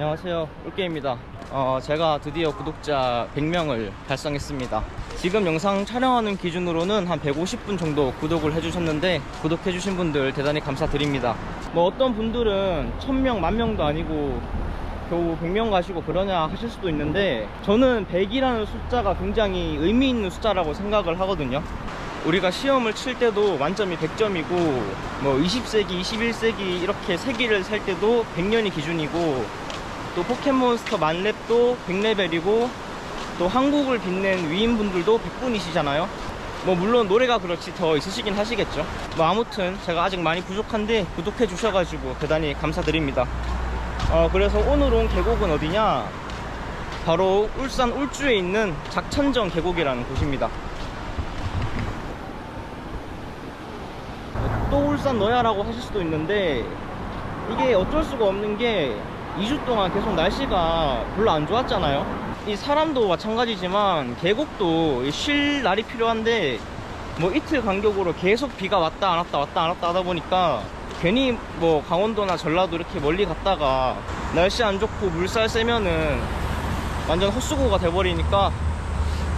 안녕하세요. 꿀게입니다. 어, 제가 드디어 구독자 100명을 달성했습니다. 지금 영상 촬영하는 기준으로는 한 150분 정도 구독을 해주셨는데 구독해주신 분들 대단히 감사드립니다. 뭐 어떤 분들은 1000명, 만명도 아니고 겨우 100명 가시고 그러냐 하실 수도 있는데 저는 100이라는 숫자가 굉장히 의미 있는 숫자라고 생각을 하거든요. 우리가 시험을 칠 때도 만점이 100점이고 뭐 20세기, 21세기 이렇게 세기를 셀 때도 100년이 기준이고 또 포켓몬스터 만렙도 100레벨이고 또 한국을 빛낸 위인분들도 100분이시잖아요. 뭐 물론 노래가 그렇지 더 있으시긴 하시겠죠. 뭐 아무튼 제가 아직 많이 부족한데 구독해 주셔가지고 대단히 감사드립니다. 어 그래서 오늘 온 계곡은 어디냐? 바로 울산 울주에 있는 작천정 계곡이라는 곳입니다. 또 울산 너야라고 하실 수도 있는데 이게 어쩔 수가 없는 게 2주 동안 계속 날씨가 별로 안 좋았잖아요. 이 사람도 마찬가지지만 계곡도 쉴 날이 필요한데 뭐 이틀 간격으로 계속 비가 왔다 안 왔다 왔다 안 왔다 하다 보니까 괜히 뭐 강원도나 전라도 이렇게 멀리 갔다가 날씨 안 좋고 물살 세면은 완전 헛수고가 돼버리니까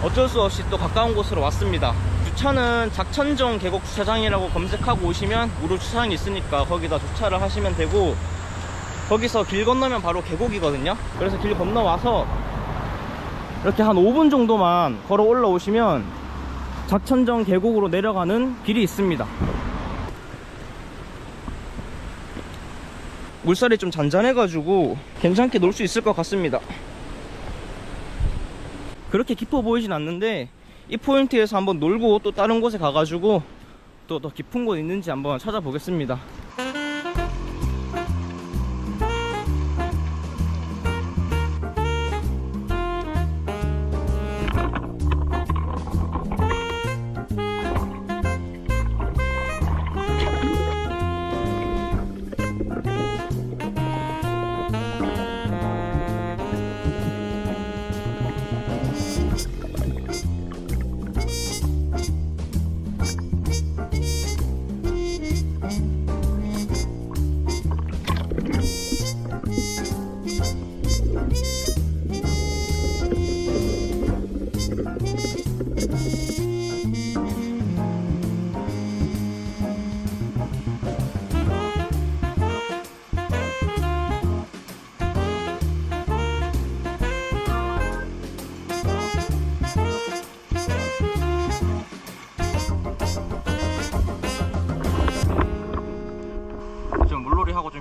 어쩔 수 없이 또 가까운 곳으로 왔습니다. 주차는 작천정 계곡 주차장이라고 검색하고 오시면 무료 주차장이 있으니까 거기다 주차를 하시면 되고 거기서 길 건너면 바로 계곡이거든요. 그래서 길 건너와서 이렇게 한 5분 정도만 걸어 올라오시면 작천정 계곡으로 내려가는 길이 있습니다. 물살이 좀 잔잔해가지고 괜찮게 놀 수 있을 것 같습니다. 그렇게 깊어 보이진 않는데 이 포인트에서 한번 놀고 또 다른 곳에 가가지고 또 더 깊은 곳 있는지 한번 찾아보겠습니다.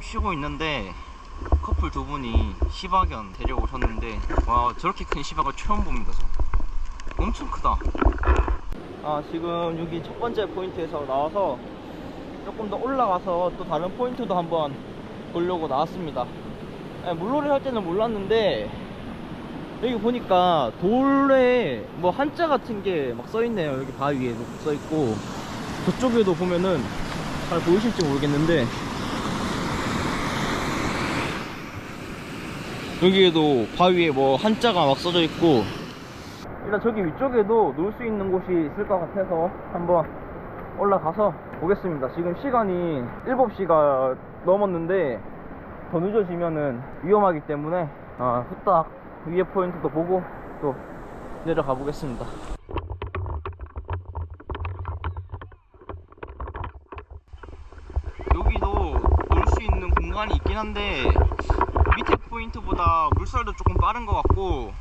좀 쉬고 있는데 커플 두 분이 시바견 데려오셨는데 와 저렇게 큰 시바견 처음 봅니다 저. 엄청 크다. 아 지금 여기 첫 번째 포인트에서 나와서 조금 더 올라가서 또 다른 포인트도 한번 보려고 나왔습니다. 예, 물놀이 할 때는 몰랐는데 여기 보니까 돌에 뭐 한자 같은 게 막 써있네요. 여기 바위에도 써있고 저쪽에도 보면은 잘 보이실지 모르겠는데 여기에도 바위에 뭐 한자가 막 써져 있고. 일단 저기 위쪽에도 놀 수 있는 곳이 있을 것 같아서 한번 올라가서 보겠습니다. 지금 시간이 7시가 넘었는데 더 늦어지면은 위험하기 때문에 아, 후딱 위에 포인트도 보고 또 내려가 보겠습니다. 여기도 놀 수 있는 공간이 있긴 한데 밑에 포인트보다 물살도 조금 빠른 것 같고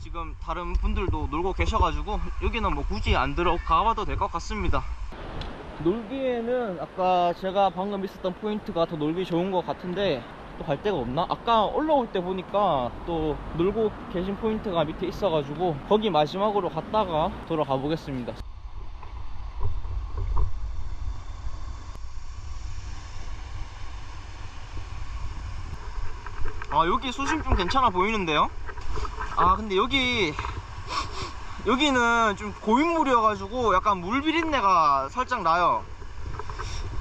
지금 다른 분들도 놀고 계셔가지고 여기는 뭐 굳이 안 들어가봐도 될 것 같습니다 놀기에는 아까 제가 방금 있었던 포인트가 더 놀기 좋은 것 같은데 또 갈 데가 없나? 아까 올라올 때 보니까 또 놀고 계신 포인트가 밑에 있어가지고 거기 마지막으로 갔다가 돌아가 보겠습니다 아 여기 수심 좀 괜찮아 보이는데요? 아 근데 여기 여기는 좀 고인물이어가지고 약간 물 비린내가 살짝 나요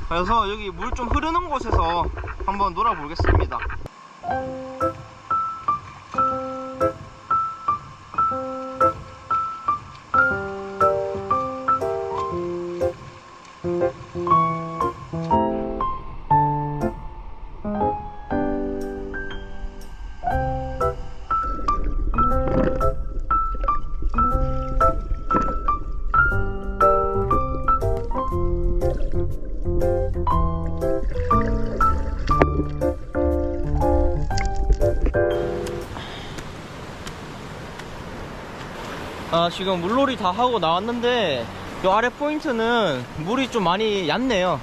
그래서 여기 물 좀 흐르는 곳에서 한번 놀아보겠습니다 아 지금 물놀이 다 하고 나왔는데 요 아래 포인트는 물이 좀 많이 얕네요.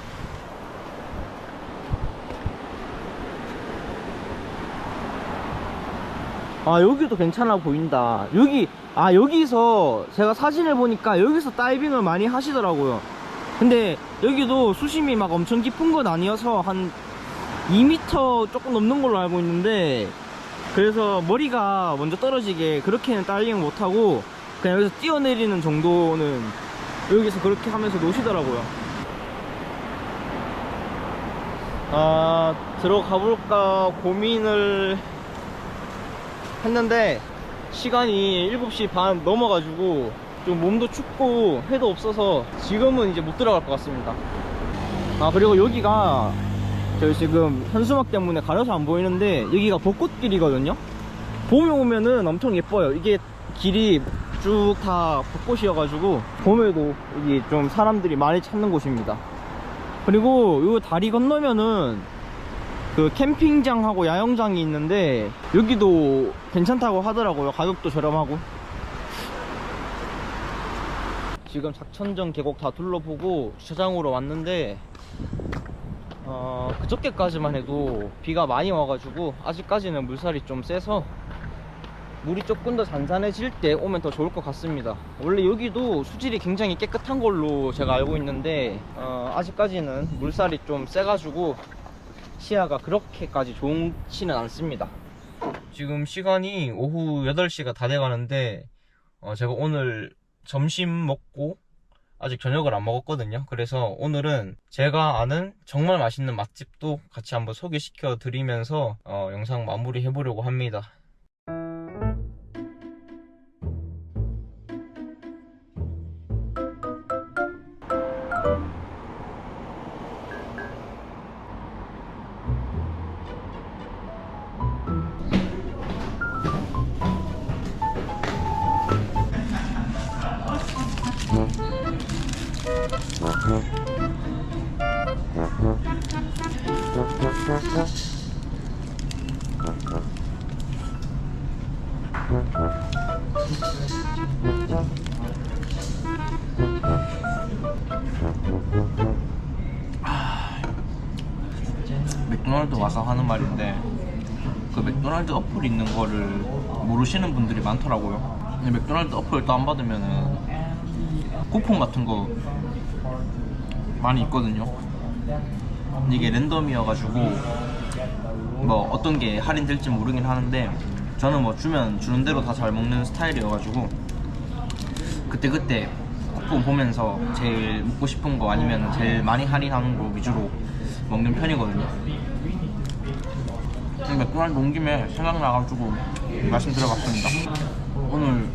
아 여기도 괜찮아 보인다. 여기 아 여기서 제가 사진을 보니까 여기서 다이빙을 많이 하시더라고요. 근데 여기도 수심이 막 엄청 깊은 건 아니어서 한 2m 조금 넘는 걸로 알고 있는데 그래서 머리가 먼저 떨어지게 그렇게는 다이빙 못하고 그냥 여기서 뛰어내리는 정도는 여기서 그렇게 하면서 노시더라고요. 아 들어가 볼까 고민을 했는데 시간이 7시 반 넘어가지고 좀 몸도 춥고 해도 없어서 지금은 이제 못 들어갈 것 같습니다. 아 그리고 여기가 저희 지금 현수막 때문에 가려서 안 보이는데 여기가 벚꽃길이거든요? 봄에 오면은 엄청 예뻐요. 이게 길이 쭉 다 벚꽃이어가지고 봄에도 여기 좀 사람들이 많이 찾는 곳입니다. 그리고 이 다리 건너면은 그 캠핑장하고 야영장이 있는데 여기도 괜찮다고 하더라고요. 가격도 저렴하고. 지금 작천정 계곡 다 둘러보고 주차장으로 왔는데 어, 그저께까지만 해도 비가 많이 와가지고 아직까지는 물살이 좀 세서 물이 조금 더 잔잔해질 때 오면 더 좋을 것 같습니다 원래 여기도 수질이 굉장히 깨끗한 걸로 제가 알고 있는데 어, 아직까지는 물살이 좀 세가지고 시야가 그렇게까지 좋지는 않습니다 지금 시간이 오후 8시가 다 돼가는데 어, 제가 오늘 점심 먹고 아직 저녁을 안 먹었거든요. 그래서 오늘은 제가 아는 정말 맛있는 맛집도 같이 한번 소개시켜 드리면서 어, 영상 마무리 해보려고 합니다. 맥도날드 와서 하는 말인데 그 맥도날드 어플 있는 거를 모르시는 분들이 많더라고요. 근데 맥도날드 어플 다운받으면은 쿠폰 같은 거 많이 있거든요. 이게 랜덤이어가지고 뭐 어떤 게 할인될지 모르긴 하는데 저는 뭐 주면 주는 대로 다 잘 먹는 스타일이어가지고 그때그때 쿠폰 보면서 제일 먹고 싶은 거 아니면 제일 많이 할인하는 거 위주로 먹는 편이거든요. 근데 맥도날드 온 김에 생각나가지고 말씀드려봤습니다. 오늘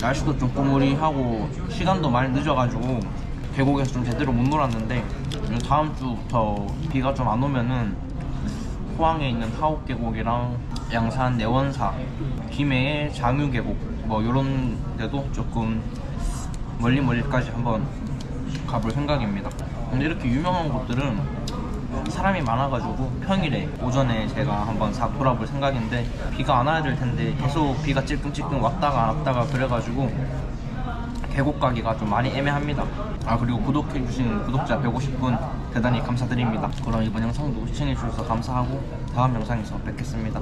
날씨도 좀 꾸무리하고 시간도 많이 늦어가지고 계곡에서 좀 제대로 못 놀았는데 다음 주부터 비가 좀 안 오면은 포항에 있는 하옥 계곡이랑 양산 내원사, 김해의 장유 계곡 뭐 이런 데도 조금 멀리 멀리까지 한번 가볼 생각입니다. 근데 이렇게 유명한 곳들은 사람이 많아가지고 평일에 오전에 제가 한번 싹 돌아볼 생각인데 비가 안 와야 될 텐데 계속 비가 찔끔찔끔 왔다가 안 왔다가 그래가지고 계곡 가기가 좀 많이 애매합니다. 아 그리고 구독해주신 구독자 150분 대단히 감사드립니다. 그럼 이번 영상도 시청해주셔서 감사하고 다음 영상에서 뵙겠습니다.